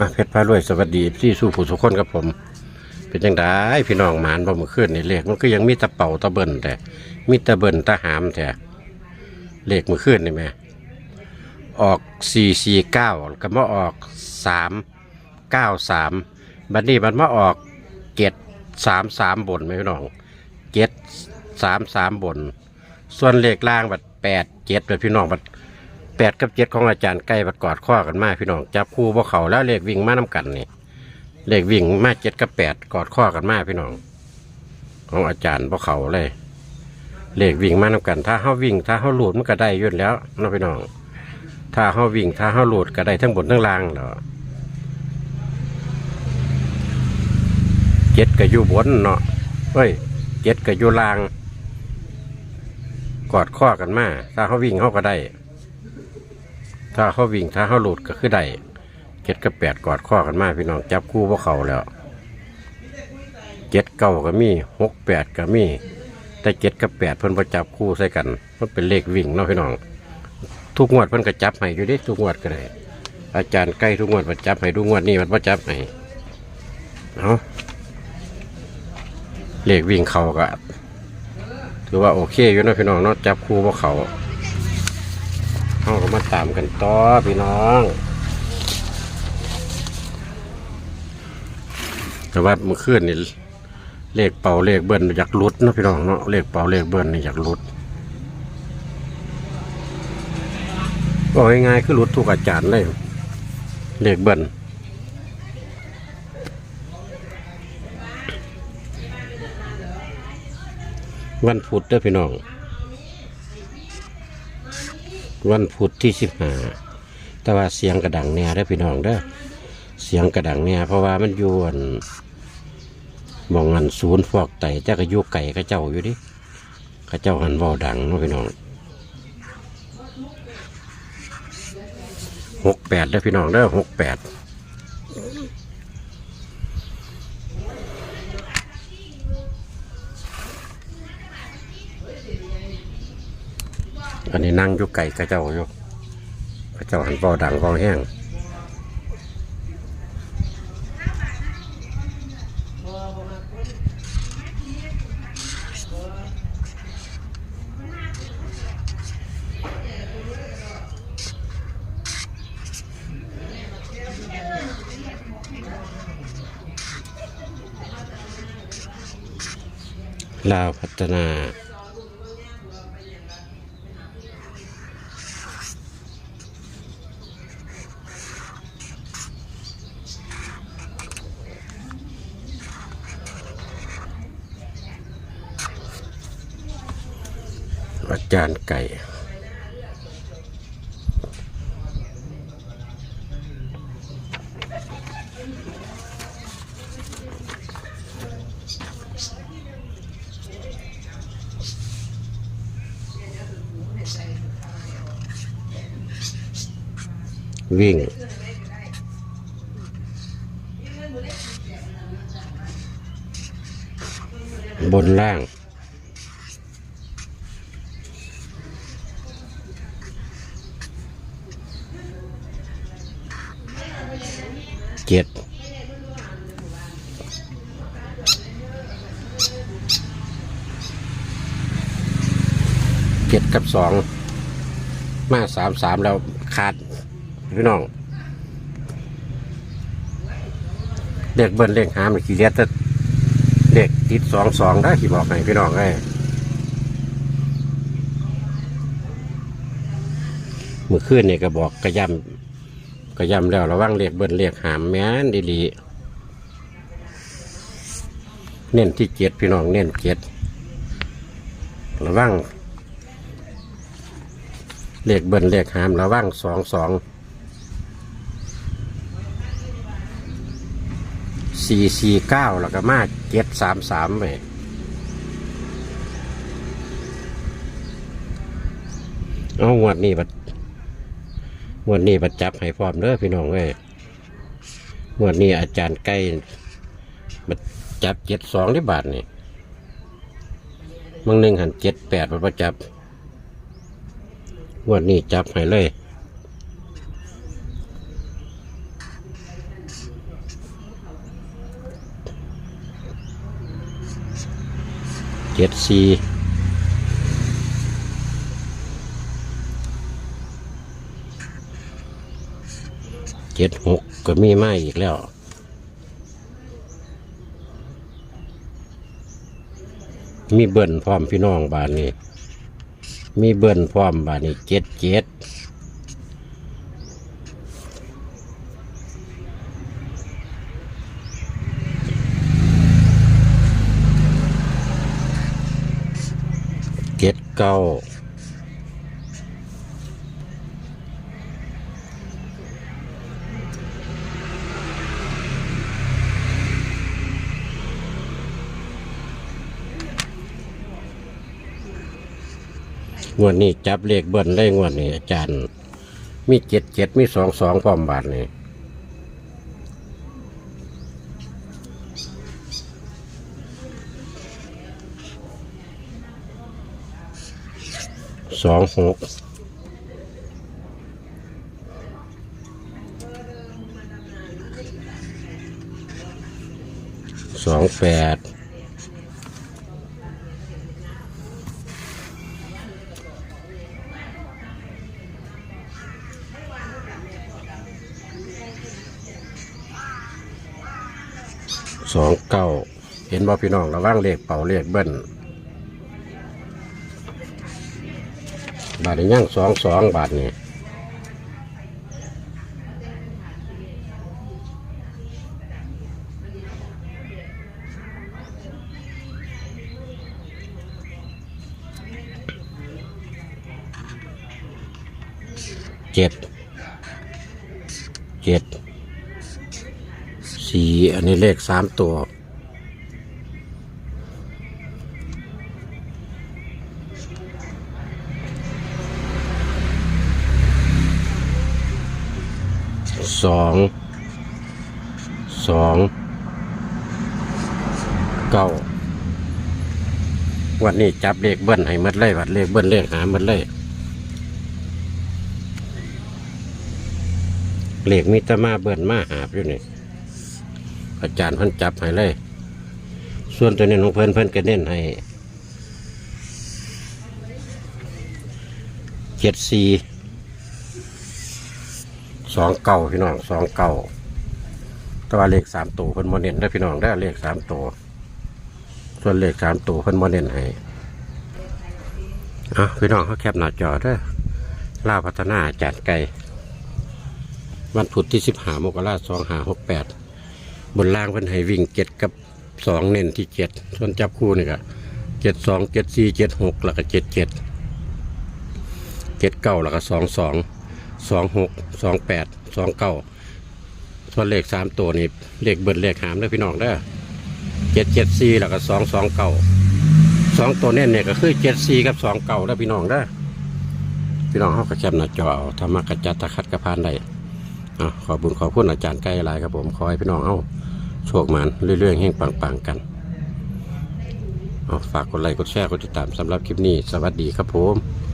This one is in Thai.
อะเพชรพารวยสวัสดีที่สู้ผู้สุขคนครับผม เป็นจังไดพี่น้องหมานบ่มาขึ้นในเลขมันก็ยังมีตะเป่าตะเบิ่นแต่มีตะเบิ่นตะหามแต่เลขมือขึ้นนี่แหม่ออกสี่สี่เก้าก็มาออกสามเก้าสามบัดนี้มันมาออกเจ็ดสามสามบนไหมพี่น้องเจ็ดสามสามบน ส่วนเลขล่างบัดแปดเจ็ดบัดพี่น้องบัด แปดกับเจ็ดของอาจารย์ใกล้ประกอดข้อกันมาพี่น้องจับคู่พวกเขาแล้วเลขวิ่งมาน้กันนี่เลขวิ่งมาเจ็ดกับแปดกอดข้อกันมาพี่น้อง ของอาจารย์พวกเขาเลย เลขวิ่งมาน้กัน ถ้าเขาวิ่ง ถ้าเขาหลุดมันก็ได้ยุ่นแล้วนะพี่น้อง ถ้าเขาวิ่ง ถ้าเขาหลุดก็ได้ทั้งบนทั้งล่างเนาะเจ็ดก็อยู่บนเนาะเฮ้ยเจ็ดก็อยู่ล่าง กอดข้อกันมา ถ้าเขาวิ่งเขาก็ได้ ถ้าเขาวิ่งถ้าเขาหลุดก็คือได้เจ็ดกับแปดกอดข้อกันมากพี่น้องจับคู่พวกเขาแล้วเจ็ดเก้าก็มีหกแปดก็มี แต่เจ็ดกับแปดเพิ่นประจับคู่ใส่กันมันเป็นเลขวิ่งเนาะพี่น้อง ทุกงวดเพิ่นก็จับให้อยู่ดิทุกงวดก็ได้อาจารย์ใกล้ทุกงวดประจับให้ทุกงวดนี่มันประจับให้เอาะเลขวิ่งเขาก็ถือว่าโอเคอยู่เนาะพี่น้องเนาะจับคู่พวกเขา เราก็มาตามกันต่อพี่น้อง แต่ว่าเมื่อคืนนี่เลขเป่าเลขเบิ้ลอยากลุดนะพี่น้องเนาะเลขเป่าเลขเบิ้ลนี่อยากลุดบอกง่ายๆคือลุดทุกอาจารย์เลยเลขเบิ้ลวันพุธเด้อพี่น้อง วันพุธที่สิบห้าแต่ว่าเสียงกระดังแน่ได้พี่น้องเด้อเสียงกระดังแน่เพราะว่ามันอยู่อันมองอันศูนย์ฟอกไตแต่ก็อยู่ไก่กระเจ้าอยู่ดิกระเจ้าหันเบาดังเนาะพี่น้องหกแปดเด้อพี่น้องเด้อหกแปด อันนี้นั่งอยู่ไก่กระเจ้าอยู่กระเจ้าหันเบาดังเบาแห้งลาวพัฒนา อาจารย์ไก่ วิ่งบนล่าง เจ็ดเจ็ดกับสองมาสามสามแล้วขาดพี่น้องเด็กเบิ้ลเลขหามขี่เลียดแต่เด็กติดสองสองได้ขี่บอกให้พี่น้องไอ้เมื่อคืนนี่ก็บอกกระยำ ก็ย้ำแล้วระวังเรียกเบิ้นเรียกหามแม่นดีๆเน้นที่เจ็ดพี่น้องเน้นเจ็ดระวังเรียกเบิ้นเรียกหามระวังสองสองสี่สี่เก้าแล้วก็มาเจ็ดสามสามไปเอางวดนี้บัด งวดนี้บัดจับให้พร้อมเด้อพี่น้องเอ้ยวดนี้อาจารย์ใกล้บัจับเจ็ดสองได้บาทนี่มึงหนึ่งหันเจ็ดแปดประจับงวดนี้จับให้เลยเจ็ดสี่ เจ็ดหกก็มีมาอีกแล้ว มีเบิ่นพร้อมพี่น้องบานนี้ มีเบิ่นพร้อมบานนี้เจ็ดเจ็ดเจ็ดเก้า งวดนี้จับเลขเบิ่นได้งวดนี้อาจารย์ มีเจ็ดเจ็ดมีสองสองพร้อมบาทนี้สองหกสองแปด สองเก้าเห็นบ่พี่น้องระว่างเลขเป่าเลขเบิ้ลบาทนี้ย่างสองสองบาทนี่เจ็ดสี่ อันนี้เลขสามตัว สอง สอง เก้า วันนี้จับเลขเบิ้ลให้หมดเลยวัดเลขเบิ้ลเลขหาหมดเลยเลขมิตรมาเบิ้ลมาหาบอยู่นี่ อาจารย์เพิ่นจับให้เลย ส่วนตัวนี้ของเพิ่นเพิ่นก็เน้นให้เจ็ดสี่สองเก่าพี่น้องสองเก่าตัวเลขสามตัวเพิ่นโมเน้นได้พี่น้องได้เลขสามตัวส่วนเลขสามตัวเพิ่นโมเน้นให้อะพี่น้องเขาแคปหน้าจอเด้อล่าพัฒนาจัดไก่วันพุธที่สิบหามกราสองหาหกแปด บนล่างเพิ่นให้วิ่งเจ็ดกับสองเน้นที่เจ็ดส่วนจับคู่นี่ก็เจ็ดสองเจ็ดสี่เจ็ดหกแล้วก็เจ็ดเจ็ดเจ็ดเก้าแล้วก็สองสองสองหกสองแปดสองเก้าส่วนเลขสามตัวนี่เลขเบิดเลขหามเด้อพี่น้องเด้อเจ็ดเจ็ดสี่แล้วก็สองสองเก้าสองตัวเน่นเนี่ยก็คือเจ็ดสี่กับสองเก้าเด้อพี่น้องเด้อพี่น้องเขาก็แคปหน้าจอเอาธรรมะกระจัดตะคัดกระพานได้อะขอบุญขอคุณอาจารย์ไกลหลายครับผมขอให้พี่น้องเอา โชคมันเรื่อยๆให้ปังๆกันเอาฝากกดไลค์กดแชร์กดติดตามสำหรับคลิปนี้ สวัสดีครับผม